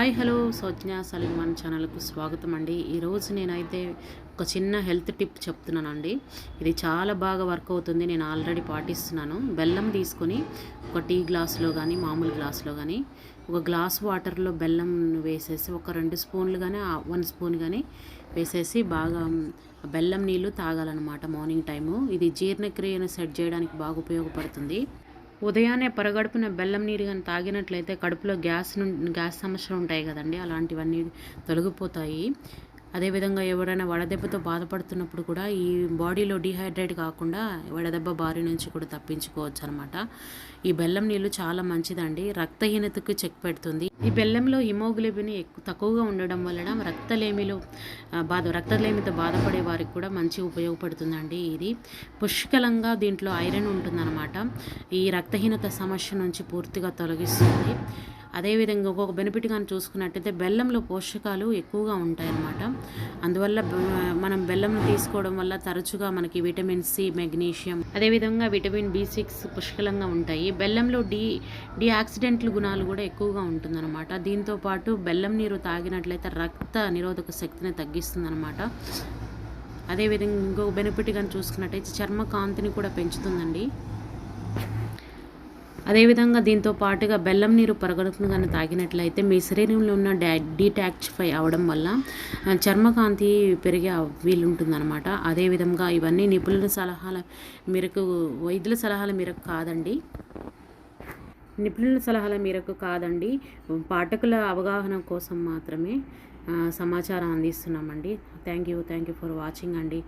Hi hello. Saujna సలీమాన్ ఛానల్కు స్వాగతం అండి. ఈరోజు నేనైతే ఒక చిన్న హెల్త్ టిప్ చెప్తున్నానండి. ఇది చాలా బాగా వర్క్ అవుతుంది. నేను ఆల్రెడీ పాటిస్తున్నాను. బెల్లం తీసుకొని ఒక టీ గ్లాస్లో కానీ మామూలు గ్లాస్లో కానీ ఒక గ్లాస్ వాటర్లో బెల్లం వేసేసి ఒక రెండు స్పూన్లు కానీ వన్ స్పూన్ కానీ వేసేసి బాగా బెల్లం నీళ్ళు తాగాలన్నమాట మార్నింగ్ టైము. ఇది జీర్ణక్రియను సెట్ చేయడానికి బాగా ఉపయోగపడుతుంది. ఉదయాన్నే పరగడుపున బెల్లం నీరు కానీ తాగినట్లయితే కడుపులో గ్యాస్ను గ్యాస్ సమస్యలు ఉంటాయి కదండి. అలాంటివన్నీ తొలగిపోతాయి. అదేవిధంగా ఎవరైనా వడదెబ్బతో బాధపడుతున్నప్పుడు కూడా ఈ బాడీలో డిహైడ్రేట్ కాకుండా వడదెబ్బ బారి నుంచి కూడా తప్పించుకోవచ్చు అనమాట ఈ బెల్లం నీళ్ళు చాలా మంచిదండి. రక్తహీనతకు చెక్ పెడుతుంది. ఈ బెల్లంలో హిమోగ్లోబిన్ ఎక్కువ తక్కువగా ఉండడం వలన రక్తలేమిలో బాధ రక్తలేమితో బాధపడే వారికి కూడా మంచి ఉపయోగపడుతుందండి ఇది. పుష్కలంగా దీంట్లో ఐరన్ ఉంటుందన్నమాట. ఈ రక్తహీనత సమస్య నుంచి పూర్తిగా తొలగిస్తుంది. అదేవిధంగా ఒక్కొక్క బెనిఫిట్ కానీ చూసుకున్నట్టయితే బెల్లంలో పోషకాలు ఎక్కువగా ఉంటాయన్నమాట. అందువల్ల మనం బెల్లం తీసుకోవడం వల్ల తరచుగా మనకి విటమిన్ సి మెగ్నీషియం అదేవిధంగా విటమిన్ బి సిక్స్ పుష్కలంగా ఉంటాయి. బెల్లంలో డి డియాక్సిడెంట్ల గుణాలు కూడా ఎక్కువగా ఉంటుందన్నమాట. దీంతో పాటు బెల్లం నీరు తాగినట్లయితే రక్త నిరోధక శక్తిని తగ్గిస్తుందన్నమాట అదేవిధంగా ఇంకో బెనిఫిట్ కానీ చూసుకున్నట్టయితే చర్మ కాంతిని కూడా పెంచుతుందండి. అదేవిధంగా దీంతో పాటుగా బెల్లం నీరు పరగడుకుని కానీ తాగినట్లయితే మీ శరీరంలో ఉన్న డా డీటాక్సిఫై అవడం వల్ల చర్మకాంతి పెరిగే వీలుంటుందన్నమాట అదేవిధంగా ఇవన్నీ నిపుణుల సలహాల మేరకు వైద్యుల సలహాల మేరకు కాదండి. నిపుణుల సలహాల మేరకు కాదండి పాఠకుల అవగాహన కోసం మాత్రమే సమాచారం అందిస్తున్నామండి. Thank you thank you for watching అండి.